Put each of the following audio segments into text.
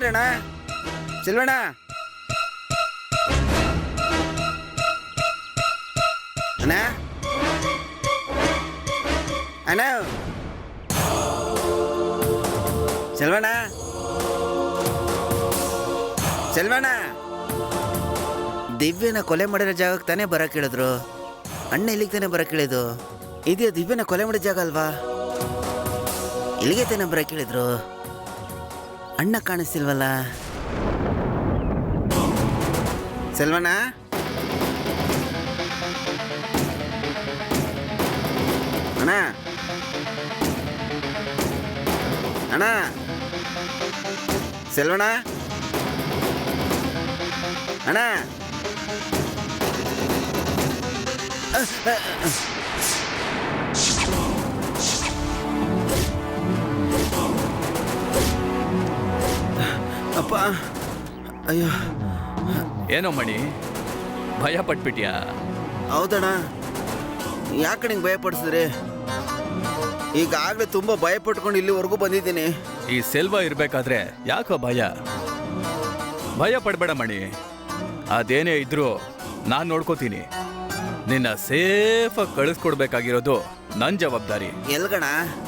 ಚೆಲ್ವಣ್ಣ. ಅಣ್ಣ. ಅಣ್ಣ. ಚೆಲ್ವಣ್ಣ. ಚೆಲ್ವಣ್ಣ. ದಿವ್ಯನ ಕೊಲೆ ಮಾಡಿರೋ ಜಾಗಕ್ಕೆ ತಾನೇ ಬರಕ್ಕೆ ಹೇಳಿದ್ರು ಅಣ್ಣ ಇಲ್ಲಿಗೆ ತಾನೇ ಬರಕ್ಕೆ ಹೇಳಿದ್ದು ಇದೆಯಾ ದಿವ್ಯನ ಕೊಲೆ ಮಾಡಿದ ಜಾಗ ಅಲ್ವಾ? ಇಲ್ಲಿಗೆ ತಾನೇ ಬರಕ್ಕೆ ಹೇಳಿದ್ರು ಅಣ್ಣ ಕಾಣಿಸ್ತಿಲ್ವಲ್ಲ ಸೆಲ್ವಣ್ಣ ಅಣ್ಣ ಅಣ್ಣ ಸೆಲ್ವಣ್ಣ ಅಣ್ಣ ಅಪ್ಪ ಅಯ್ಯೋ. ಏನೋ ಮಣಿ ಭಯ ಪಟ್ಬಿಟ್ಯಾ? ಹೌದಣ್ಣ. ಯಾಕೆ ನಿಂಗೆ ಭಯ ಪಡಿಸಿದ್ರಿ? ಈಗಾಗಲೇ ತುಂಬ ಭಯ ಪಟ್ಕೊಂಡು ಇಲ್ಲಿವರೆಗೂ ಬಂದಿದ್ದೀನಿ. ಈ ಸೆಲ್ವ ಇರಬೇಕಾದ್ರೆ ಯಾಕೋ ಭಯ? ಭಯ ಪಡಬೇಡ ಮಣಿ. ಅದೇನೇ ಇದ್ರೂ ನಾನು ನೋಡ್ಕೋತೀನಿ. ನಿನ್ನ ಸೇಫಾಗಿ ಕಳಿಸ್ಕೊಡ್ಬೇಕಾಗಿರೋದು ನನ್ನ ಜವಾಬ್ದಾರಿ. ಎಲ್ಗಣ?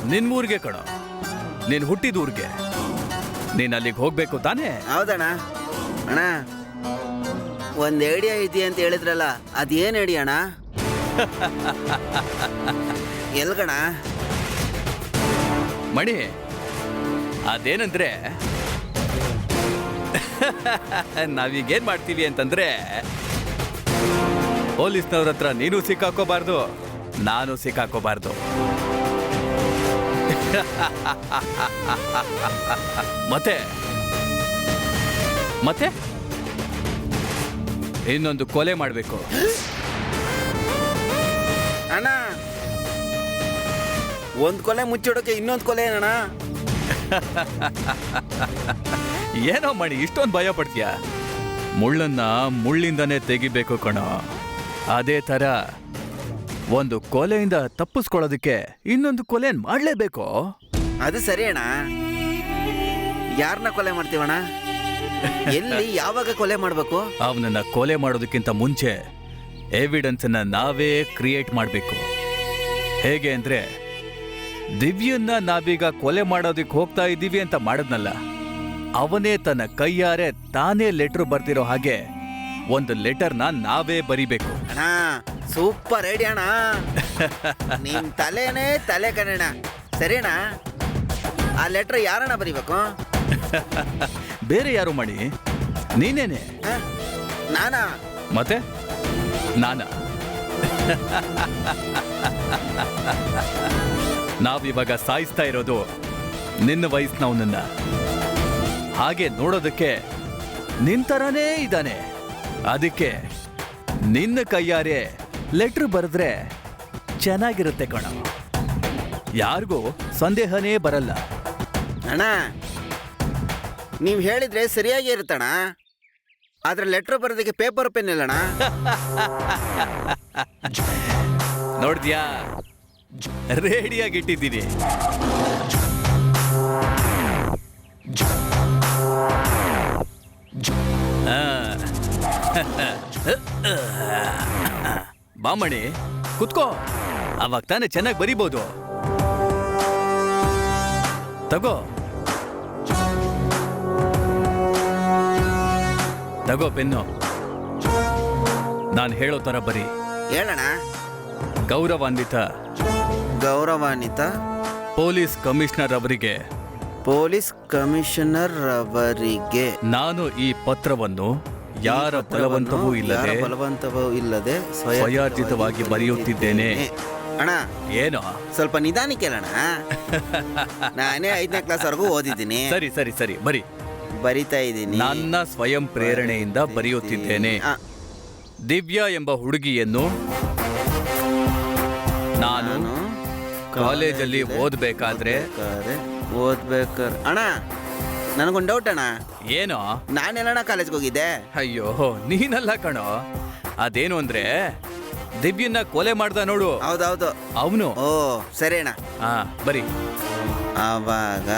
ನಿನ್ನ ಊರಿಗೆ ಕಣೋ. ನೀನು ಹುಟ್ಟಿದ ಊರ್ಗೆ. ನೀನ್ ಅಲ್ಲಿಗೆ ಹೋಗ್ಬೇಕು ತಾನೇ? ಹೌದಣ್ಣ. ಅಣ್ಣ ಒಂದು ಐಡಿಯಾ ಇದೆಯಾ ಅಂತ ಹೇಳಿದ್ರಲ್ಲ ಅದೇನು ಐಡಿಯಾ ಅಣ್ಣ? ಎಲ್ಗಣ ಮಣಿ ಅದೇನಂದ್ರೆ ನಾವೀಗೇನ್ ಮಾಡ್ತೀವಿ ಅಂತಂದ್ರೆ ಪೊಲೀಸ್ನವ್ರ ಹತ್ರ ನೀನು ಸಿಕ್ಕಾಕೋಬಾರ್ದು ನಾನು ಸಿಕ್ಕಾಕೋಬಾರ್ದು ಮತ್ತೆ? ಮತ್ತೆ? ಇನ್ನೊಂದು ಕೊಲೆ ಮಾಡಬೇಕು. ಅಣ್ಣ! ಒಂದು ಕೊಲೆ ಮುಚ್ಚಿಡೋಕೆ ಇನ್ನೊಂದು ಕೊಲೆ ಏನಣ್ಣ? ಏನೋ ಮಾಡಿ ಇಷ್ಟೊಂದು ಭಯ ಪಡ್ತೀಯ? ಮುಳ್ಳನ್ನ ಮುಳ್ಳಿಂದನೇ ತೆಗಿಬೇಕು ಕಣೋ. ಅದೇ ತರ ಒಂದು ಕೊಲೆಯಿಂದ ತಪ್ಪಿಸ್ಕೊಳ್ಳೋದಕ್ಕೆ ಇನ್ನೊಂದು ಕೊಲೆನ್ ಮಾಡ್ಲೇಬೇಕು. ಅದು ಸರಿ ಅಣ್ಣ. ಯಾರನ್ನ ಕೊಲೆ ಮಾಡ್ತೀವಣ್ಣ? ಎಲ್ಲಿ ಯಾವಾಗ ಕೊಲೆ ಮಾಡಬೇಕು? ಅವನನ್ನ ಕೊಲೆ ಮಾಡೋದಕ್ಕಿಂತ ಮುಂಚೆ ಎವಿಡೆನ್ಸ್ ಅನ್ನ ನಾವೇ ಕ್ರಿಯೇಟ್ ಮಾಡಬೇಕು. ಹೇಗೆ ಅಂದ್ರೆ ದಿವ್ಯನ್ನ ನಾವೀಗ ಕೊಲೆ ಮಾಡೋದಕ್ಕೆ ಹೋಗ್ತಾ ಇದ್ದೀವಿ ಅಂತ ಮಾಡದ್ನಲ್ಲ ಅವನೇ ತನ್ನ ಕೈಯಾರೆ ತಾನೇ ಲೆಟರ್ ಬರ್ತಿರೋ ಹಾಗೆ ಒಂದು ಲೆಟರ್ನ ನಾವೇ ಬರಿಬೇಕು. ಅಣ್ಣ ಸೂಪರ್ ಐಡಿಯಾ ಅಣ್ಣ. ನಿಮ್ ತಲೆನೇ ತಲೆ ಕಣಣ್ಣ ಸರಿಣ್ಣ ಆ ಲೆಟ್ರ್ ಯಾರಣ್ಣ ಬರೀಬೇಕು? ಬೇರೆ ಯಾರು ಮಾಡಿ ನೀನೇನೆ? ಹ? ನಾನಾ? ಮತ್ತೆ? ನಾನ? ನಾವಿವಾಗ ಸಾಯಿಸ್ತಾ ಇರೋದು ನಿನ್ನ ವಯಸ್ಸಿನವನನ್ನ. ಹಾಗೆ ನೋಡೋದಕ್ಕೆ ನಿನ್ ಥರನೇ ಇದ್ದಾನೆ. ಅದಕ್ಕೆ ನಿನ್ನ ಕೈಯಾರೆ ಲೆಟ್ರ್ ಬರೆದ್ರೆ ಚೆನ್ನಾಗಿರುತ್ತೆ ಕಣ. ಯಾರಿಗೂ ಸಂದೇಹನೇ ಬರಲ್ಲ. ಅಣ್ಣ ನೀವು ಹೇಳಿದ್ರೆ ಸರಿಯಾಗಿ ಇರುತ್ತಣ ಆದ್ರೆ ಲೆಟ್ರ್ ಬರೋದಕ್ಕೆ ಪೇಪರ್ ಪೆನ್ ಇಲ್ಲಣ್ಣ. ರೆಡಿಯಾಗಿ ರೆಡಿಯಾಗಿಟ್ಟಿದ್ದೀನಿ ಆ. ಬಾಮಣಿ ಕುತ್ಕೋ. ಅವಾಗ ತಾನೇ ಚೆನ್ನಾಗಿ ಬರಿಬೋದು. ತಗೋ. ತಗೋ ಪೆನ್ನು. ನಾನು ಹೇಳೋ ತರ ಬರಿ. ಹೇಳಣ್ಣ. ಗೌರವಾನ್ವಿತ. ಗೌರವಾನ್ವಿತ. ಪೊಲೀಸ್ ಕಮಿಷನರ್ ಅವರಿಗೆ. ಪೊಲೀಸ್ ಕಮಿಷನರ್ ಅವರಿಗೆ. ನಾನು ಈ ಪತ್ರವನ್ನು ಯಾರ ಬಲವಂತವೂ ಇಲ್ಲದೆ ಬಲವಂತವೂ ಇಲ್ಲದೆ ಸ್ವಯಾರ್ಜಿತವಾಗಿ ಬರೆಯುತ್ತಿದ್ದೇನೆ. ಅಣ್ಣ ಏನು? ಸ್ವಲ್ಪ ನಿಧಾನಕ್ಕೆ ಕೇಳೋಣ. ನಾನೇ ಐದನೇ ಕ್ಲಾಸ್ ವರೆಗೂ ಓದಿದ್ದೀನಿ. ಸರಿ ಸರಿ ಸರಿ ಬರಿ. ಬರಿತಾ ಇದ್ದೀನಿ. ನನ್ನ ಸ್ವಯಂ ಪ್ರೇರಣೆಯಿಂದ ಬರೆಯುತ್ತಿದ್ದೇನೆ. ದಿವ್ಯಾ ಎಂಬ ಹುಡುಗಿಯನ್ನು ನಾನು ಕಾಲೇಜಲ್ಲಿ ಓದ್ಬೇಕಾದ್ರೆ ಓದ್ಬೇಕಾದ್ರೆ ಓದ್ಬೇಕಾದ್ರೆ. ಅಣ್ಣ ನನಗೊಂದು ಡೌಟ್ ಅಣ್ಣ. ಏನೋ? ನಾನೆಲ್ಲಣ್ಣ ಕಾಲೇಜ್ಗೆ ಹೋಗಿದ್ದೆ. ಅಯ್ಯೋ ನೀನಲ್ಲ ಕಣೋ. ಅದೇನು ಅಂದ್ರೆ ದಿವ್ಯನ್ನ ಕೊಲೆ ಮಾಡ್ದ ನೋಡು. ಹೌದೌದು. ಅವನು? ಓ ಸರಿ ಅಣ್ಣ. ಹಾ ಬರಿ. ಆವಾಗ?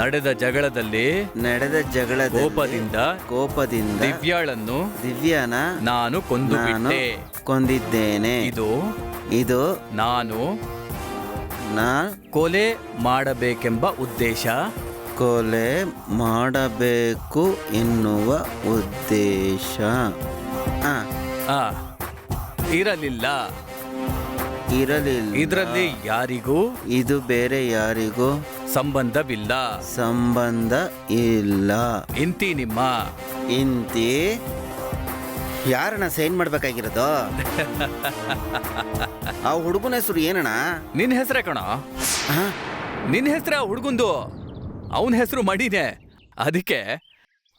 ನಡೆದ ಜಗಳದಲ್ಲಿ ನಡೆದ ಜಗಳ ಕೋಪದಿಂದ ಕೋಪದಿಂದ ದಿವ್ಯಾಳನ್ನು ದಿವ್ಯಾನ ನಾನು ಕೊಂದು ನಾನು ಬಿಟ್ಟೆ ಕೊಂದಿದ್ದೇನೆ. ಇದು ಇದು ನಾನು ನಾ ಕೊಲೆ ಮಾಡಬೇಕೆಂಬ ಉದ್ದೇಶ. ಕೊಲೆ ಮಾಡಬೇಕು ಎನ್ನುವ ಉದ್ದೇಶ. ಆ, ಆ, ಇರಲಿಲ್ಲ. ಇರಲಿಲ್ಲ. ಇದರಲ್ಲಿ ಯಾರಿಗೂ ಇದು ಬೇರೆ ಯಾರಿಗೂ ಸಂಬಂಧವಿಲ್ಲ. ಸಂಬಂಧ ಇಲ್ಲ. ಇಂತಿ ನಿಮ್ಮ. ಇಂತಿ ಯಾರಣ್ಣ ಸೈನ್ ಮಾಡ್ಬೇಕಾಗಿರೋದು? ಆ ಹುಡುಗನ ಹೆಸರು ಏನಣ್ಣ? ನಿನ್ನ ಹೆಸರೇ ಕಣ. ಆ, ನಿನ್ನ ಹೆಸರ ಹುಡುಗಂದು. ಅವನ ಹೆಸರು ಮಣಿನೇ. ಅದಕ್ಕೆ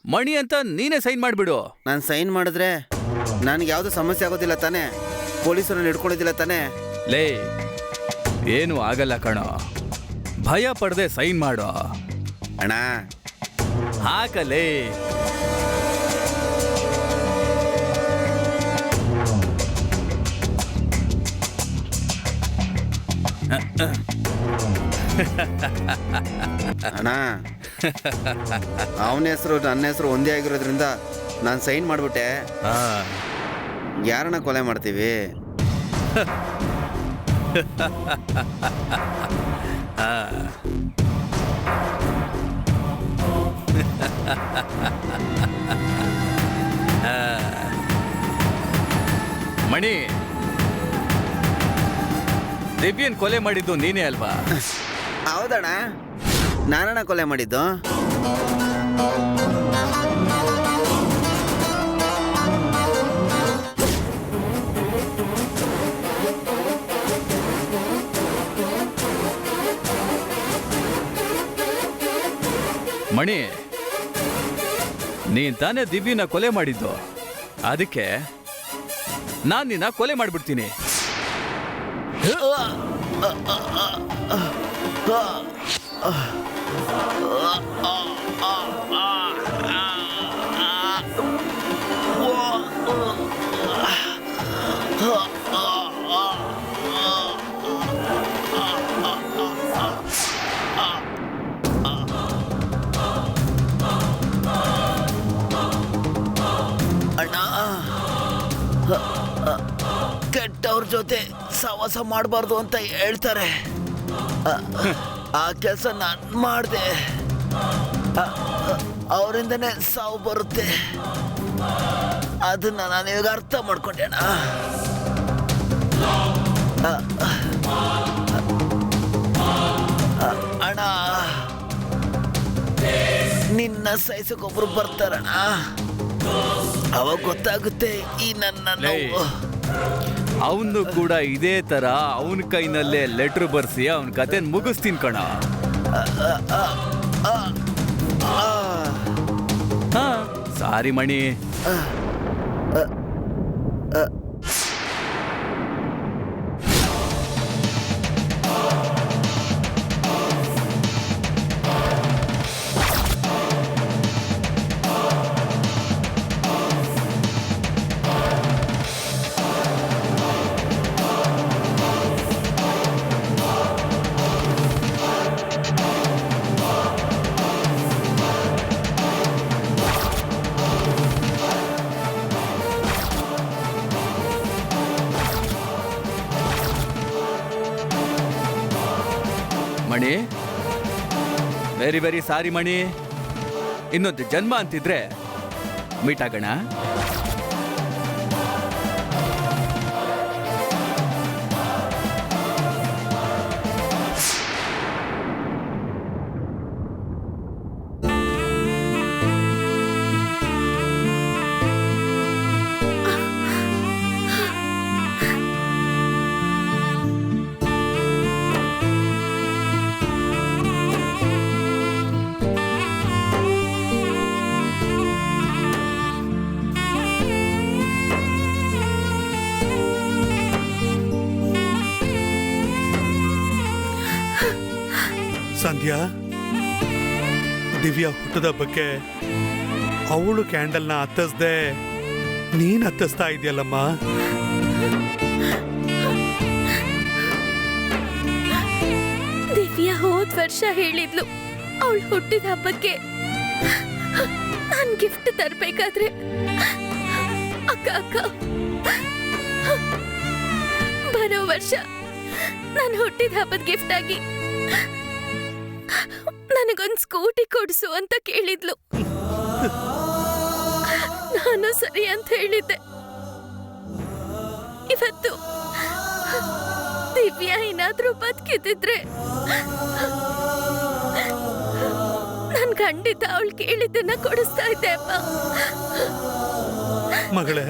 ಮಣಿ ಅಂತ ನೀನೇ ಸೈನ್ ಮಾಡಿಬಿಡು. ನಾನು ಸೈನ್ ಮಾಡಿದ್ರೆ ನನಗೆ ಯಾವುದೂ ಸಮಸ್ಯೆ ಆಗೋದಿಲ್ಲ ತಾನೇ? ಪೊಲೀಸರನ್ನು ಹಿಡ್ಕೊಂಡಿದ್ದಿಲ್ಲ ತಾನೇ? ಲೇ ಏನು ಆಗಲ್ಲ ಕಣೋ. ಭಯ ಪಡದೆ ಸೈನ್ ಮಾಡು. ಅಣ್ಣ. ಹಾಕಲೇ. ಅಣ್ಣ ಅವನ ಹೆಸರು ನನ್ನ ಹೆಸರು ಒಂದೇ ಆಗಿರೋದ್ರಿಂದ ನಾನು ಸೈನ್ ಮಾಡಿಬಿಟ್ಟೆ. ಯಾರನ್ನ ಕೊಲೆ ಮಾಡ್ತೀವಿ. ಮಣಿ ದಿವ್ಯನ್ ಕೊಲೆ ಮಾಡಿದ್ದು ನೀನೇ ಅಲ್ವಾ? ಹೌದಣ್ಣ. ನಾನಣ್ಣ ಕೊಲೆ ಮಾಡಿದ್ದು. ಮಣಿ ನೀನ್ ತಾನೇ ದಿವ್ಯನ ಕೊಲೆ ಮಾಡಿದ್ದು. ಅದಕ್ಕೆ ನಾನು ನಿನ್ನ ಕೊಲೆ ಮಾಡ್ಬಿಡ್ತೀನಿ. ಅಣ್ಣ ಕೆಟ್ಟವ್ರ ಜೊತೆ ಸವಾಸ ಮಾಡಬಾರ್ದು ಅಂತ ಹೇಳ್ತಾರೆ. ಆ ಕೆಲಸ ನಾನು ಮಾಡಿದೆ. ಅವರಿಂದನೇ ಸಾವು ಬರುತ್ತೆ. ಅದನ್ನ ನಾನು ಇವಾಗ ಅರ್ಥ ಮಾಡ್ಕೊಂಡೆ ಅಣ್ಣ. ಅಣ್ಣ ನಿನ್ನ ಸಹಿಸಕ್ಕೊಬ್ರು ಬರ್ತಾರಣ್ಣ. ಅವಾಗ ಗೊತ್ತಾಗುತ್ತೆ ಈ ನನ್ನ ನೋವು. ಅವನು ಕೂಡ ಇದೇ ತರ ಅವನ ಕೈನಲ್ಲೇ ಲೆಟರ್ ಬರ್ಸಿ ಅವನ ಕತೆ ಮುಗಿಸ್ತೀನಿ ಕಣ. ಹಾ ಸಾರಿ ಮಣಿ. ವೆರಿ ವೆರಿ ಸಾರಿ ಮಣಿ. ಇನ್ನೊಂದು ಜನ್ಮ ಅಂತಿದ್ರೆ ಮೀಟ್ ಸಂಧ್ಯಾ, ದಿವ್ಯಾ ಹುಟ್ಟದ ಬಗ್ಗೆ ಅವಳು ಕ್ಯಾಂಡಲ್ನ ಹತ್ತಿಸ್ದೆ, ನೀನ್ ಹತ್ತಿಸ್ತಾ ಇದೆಯಲ್ಲಮ್ಮ? ದಿವ್ಯಾ ಹೋದ್ ವರ್ಷ ಹೇಳಿದ್ಲು, ಅವಳು ಹುಟ್ಟಿದ ಹಬ್ಬಕ್ಕೆ ನಾನು ಗಿಫ್ಟ್ ತರಬೇಕಾದ್ರೆ. ಅಕ್ಕ ಅಕ್ಕ, ಬರೋ ವರ್ಷ ನಾನು ಹುಟ್ಟಿದ ಹಬ್ಬದ ಗಿಫ್ಟ್ ಆಗಿ ನನಗೊಂದ್ ಸ್ಕೂಟಿ ಕೊಡಿಸು ಅಂತ ಕೇಳಿದ್ಲು. ನಾನು ಸರಿ ಅಂತ ಹೇಳಿದ್ದೆ. ಇವತ್ತು ದಿವ್ಯಾ ಏನಾದ್ರೂ ಬದುಕಿದ್ರೆ ನಾನ್ ಖಂಡಿತ ಅವಳು ಕೇಳಿದ್ದನ್ನ ಕೊಡಿಸ್ತಾ ಇದ್ದೆ ಅಪ್ಪ. ಮಗಳೇ,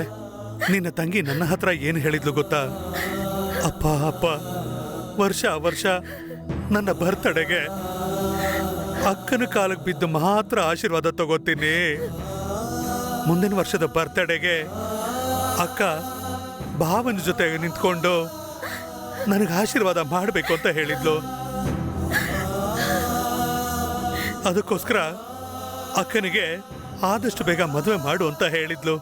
ನಿನ್ನ ತಂಗಿ ನನ್ನ ಹತ್ರ ಏನು ಹೇಳಿದ್ಲು ಗೊತ್ತಾ? ಅಪ್ಪ ಅಪ್ಪ, ವರ್ಷ ವರ್ಷ ನನ್ನ ಬರ್ತಡೆಗೆ ಅಕ್ಕನ ಕಾಲಕ್ಕೆ ಬಿದ್ದು ಮಾತ್ರ ಆಶೀರ್ವಾದ ತಗೋತೀನಿ. ಮುಂದಿನ ವರ್ಷದ ಬರ್ತಡೆಗೆ ಅಕ್ಕ ಭಾವನ ಜೊತೆ ನಿಂತ್ಕೊಂಡು ನನಗೆ ಆಶೀರ್ವಾದ ಮಾಡಬೇಕು ಅಂತ ಹೇಳಿದ್ಲು. ಅದಕ್ಕೋಸ್ಕರ ಅಕ್ಕನಿಗೆ ಆದಷ್ಟು ಬೇಗ ಮದುವೆ ಮಾಡು ಅಂತ ಹೇಳಿದ್ಲು.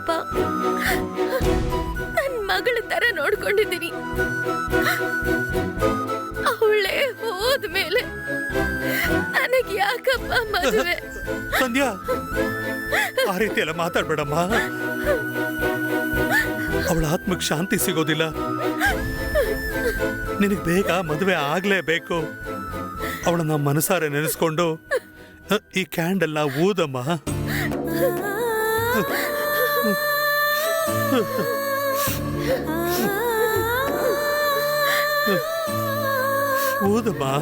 ನೋಡಿಲ್ಲ ಅಪ್ಪ ನನ್ ಮಗಳ ತರ ನೋಡ್ಕೊಂಡಿದ್ದೀನಿ. ಅವಳೆ ಹೋದ್ಮೇಲೆ ನನಗೆ ಯಾಕಪ್ಪ ಮದುವೆ? ಸಂಧ್ಯಾ, ಆ ರೀತಿ ಎಲ್ಲ ಮಾತಾಡ್ಬೇಡಮ್ಮ. ಅವಳ ಆತ್ಮಕ್ಕೆ ಶಾಂತಿ ಸಿಗೋದಿಲ್ಲ. ನಿನಗೆ ಬೇಗ ಮದುವೆ ಆಗ್ಲೇಬೇಕು. ಅವಳನ್ನ ಮನಸಾರೆ ನೆನೆಸ್ಕೊಂಡು, ಈ ಕ್ಯಾಂಡಲ್ನ ಊದಮ್ಮ. ఊదమ్మా.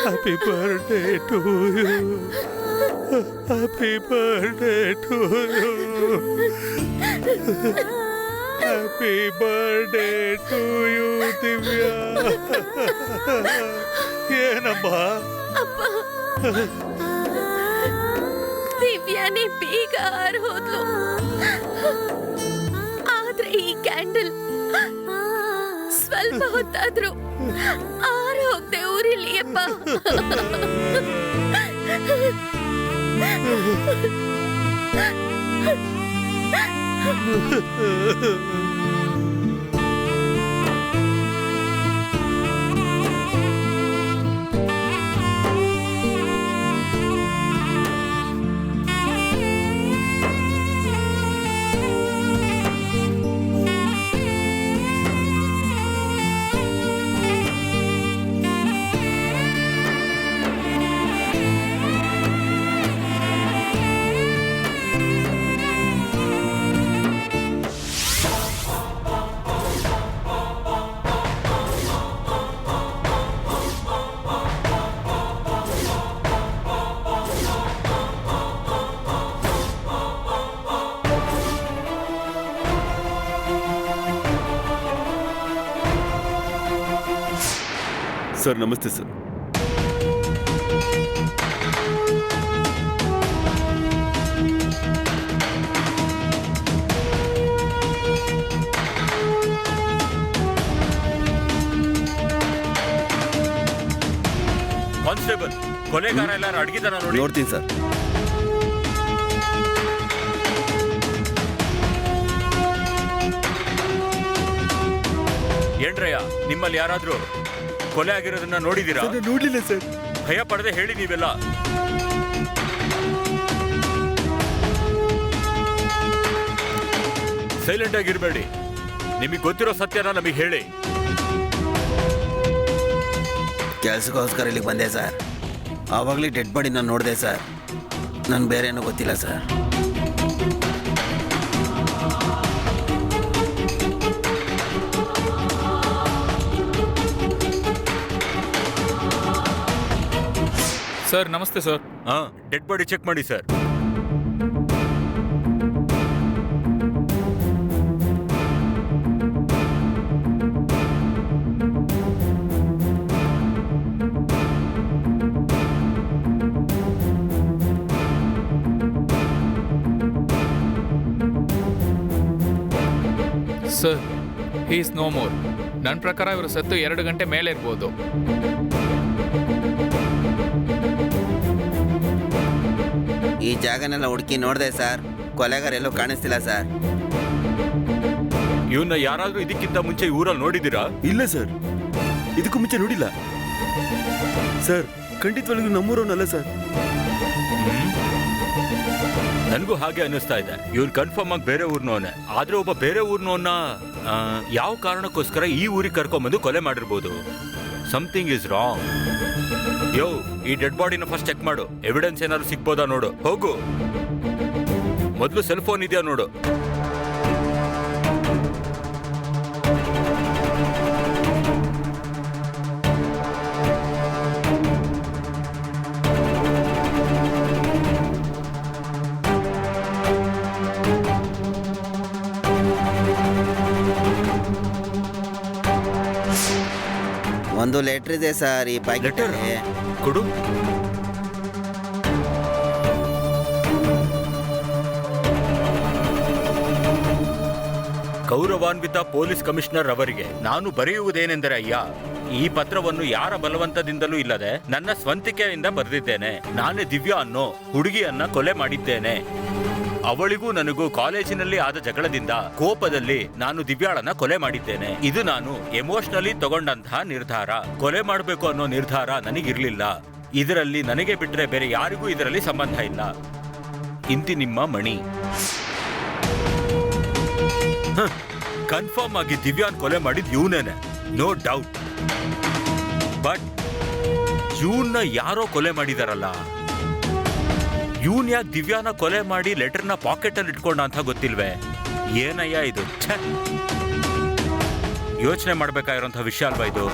Happy birthday to you happy birthday to you happy birthday to you Divya ಏನಮ್ಮ ಅಪ್ಪ ದಿವ್ಯಾನೇ ಬೇಗ ಆರ್ ಹೋದ್ಲು ಆದ್ರೆ ಈ ಕ್ಯಾಂಡಲ್ ಸ್ವಲ್ಪ ಹೊತ್ತಾದ್ರೂ ಆರ್ ಹೋಗ್ದೆ ಊರಿಲಿ ಅಪ್ಪ ಸರ್ ನಮಸ್ತೆ ಸರ್. ಕಾನ್ಸ್ಟೇಬಲ್ ಕೊಲೆಗಾರ ಎಲ್ಲಾರು ಅಡಗಿದಾರ ನೋಡಿ. ನೋಡ್ತೀನಿ ಸರ್. ಏನ್ರಯ್ಯ ನಿಮ್ಮಲ್ಲಿ ಯಾರಾದ್ರೂ ಕೊಲೆ ಆಗಿರೋದನ್ನ ನೋಡಿದೀರಾ? ನೋಡ್ಲಿಲ್ಲ ಸರ್. ಭಯ ಪಡದೆ ಹೇಳಿ ನೀವೆಲ್ಲ. ಸೈಲೆಂಟ್ ಆಗಿರ್ಬೇಡಿ. ನಿಮಗೆ ಗೊತ್ತಿರೋ ಸತ್ಯನ ನಮಗೆ ಹೇಳಿ. ಕೆಲಸಕ್ಕೋಸ್ಕರ ಇಲ್ಲಿಗೆ ಬಂದೆ ಸರ್. ಆವಾಗಲೇ ಡೆಡ್ ಬಾಡಿ ನಾನು ನೋಡಿದೆ ಸರ್. ನನ್ಗೆ ಬೇರೆ ಏನೂ ಗೊತ್ತಿಲ್ಲ ಸರ್. ಸರ್ ನಮಸ್ತೆ ಸರ್ ಹಾಂ ಡೆಡ್ ಬಾಡಿ ಚೆಕ್ ಮಾಡಿ sir sir he's no more ನನ್ನ ಪ್ರಕಾರ ಇವರು ಸತ್ತು ಎರಡು ಗಂಟೆ ಮೇಲೆ ಇರ್ಬೋದು. ಈ ಜಾಗನೆಲ್ಲ ಹುಡುಕಿ ನೋಡಿದೆ ಸರ್. ಕೊಲೆಗಾರ ಎಲ್ಲೂ ಕಾಣಿಸ್ತಿಲ್ಲ ಸರ್. ಇವನ್ನ ಯಾರಾದ್ರೂ ಇದಕ್ಕಿಂತ ಮುಂಚೆ ಊರಲ್ಲಿ ನೋಡಿದ್ದೀರಾ? ಇಲ್ಲ ಸರ್. ಇದಕ್ಕೂ ಮುಂಚೆ ನೋಡಿಲ್ಲ. ಸರ್ ಖಂಡಿತವಾಗ್ಲೂ ನಮ್ಮೂರವನಲ್ಲ ಸರ್. ನನಗೂ ಹಾಗೆ ಅನ್ನಿಸ್ತಾ ಇದೆ. ಇವ್ರು ಕನ್ಫರ್ಮ್ ಆಗಿ ಬೇರೆ ಊರ್ನವನೇ. ಆದ್ರೆ ಒಬ್ಬ ಬೇರೆ ಊರ್ನವನ್ನ ಯಾವ ಕಾರಣಕ್ಕೋಸ್ಕರ ಈ ಊರಿಗೆ ಕರ್ಕೊಂಬಂದು ಕೊಲೆ ಮಾಡಿರ್ಬೋದು? ಸಮಥಿಂಗ್ ಇಸ್ ರಾಂಗ್ ಯೋ, ಈ ಡೆಡ್ ಬಾಡಿನ ಫಸ್ಟ್ ಚೆಕ್ ಮಾಡು. ಎವಿಡೆನ್ಸ್ ಏನಾದ್ರು ಸಿಗ್ಬೋದಾ ನೋಡು. ಹೋಗು. ಮೊದಲು ಸೆಲ್ ಫೋನ್ ಇದೆಯಾ ನೋಡು. ಒಂದು ಲೆಟರ್ ಇದೆ ಸರ್ ಈ ಪ್ಯಾಕೆಟ್ ಲೆಟರ್? ಕೊಡು. ಗೌರವಾನ್ವಿತ ಪೊಲೀಸ್ ಕಮಿಷನರ್ ಅವರಿಗೆ ನಾನು ಬರೆಯುವುದೇನೆಂದರೆ ಅಯ್ಯ ಈ ಪತ್ರವನ್ನು ಯಾರ ಬಲವಂತದಿಂದಲೂ ಇಲ್ಲದೆ ನನ್ನ ಸ್ವಂತಿಕೆಯಿಂದ ಬರೆದಿದ್ದೇನೆ. ನಾನೇ ದಿವ್ಯಾ ಅನ್ನೋ ಹುಡುಗಿಯನ್ನ ಕೊಲೆ ಮಾಡಿದ್ದೇನೆ. ಅವಳಿಗೂ ನನಗೂ ಕಾಲೇಜಿನಲ್ಲಿ ಆದ ಜಗಳದಿಂದ ಕೋಪದಲ್ಲಿ ನಾನು ದಿವ್ಯಾಳನ ಕೊಲೆ ಮಾಡಿದ್ದೇನೆ. ಇದು ನಾನು ಎಮೋಷನಲಿ ತಗೊಂಡಂತಹ ನಿರ್ಧಾರ. ಕೊಲೆ ಮಾಡಬೇಕು ಅನ್ನೋ ನಿರ್ಧಾರ ನನಗಿರ್ಲಿಲ್ಲ. ಇದರಲ್ಲಿ ನನಗೆ ಬಿಟ್ಟರೆ ಬೇರೆ ಯಾರಿಗೂ ಇದರಲ್ಲಿ ಸಂಬಂಧ ಇಲ್ಲ. ಇಂತಿ ನಿಮ್ಮ ಮಣಿ. ಕನ್ಫರ್ಮ್ ಆಗಿ ದಿವ್ಯಾನ್ ಕೊಲೆ ಮಾಡಿದ್ ಇವನೇನೆ. No doubt. ಬಟ್ ಇವನ್ನ ಯಾರೋ ಕೊಲೆ ಮಾಡಿದಾರಲ್ಲ. ಇವನ್ ಯಾಕೆ ದಿವ್ಯಾನ ಕೊಲೆ ಮಾಡಿ ಲೆಟರ್ನ ಪಾಕೆಟ್ ಅಲ್ಲಿ ಇಟ್ಕೊಂಡ ಅಂತ ಗೊತ್ತಿಲ್ವೇ ಏನಯ್ಯ ಇದು ಯೋಚನೆ ಮಾಡ್ಬೇಕಾಗಿರೋಂಥ ವಿಷಯ ಅಲ್ವಾ ಇದು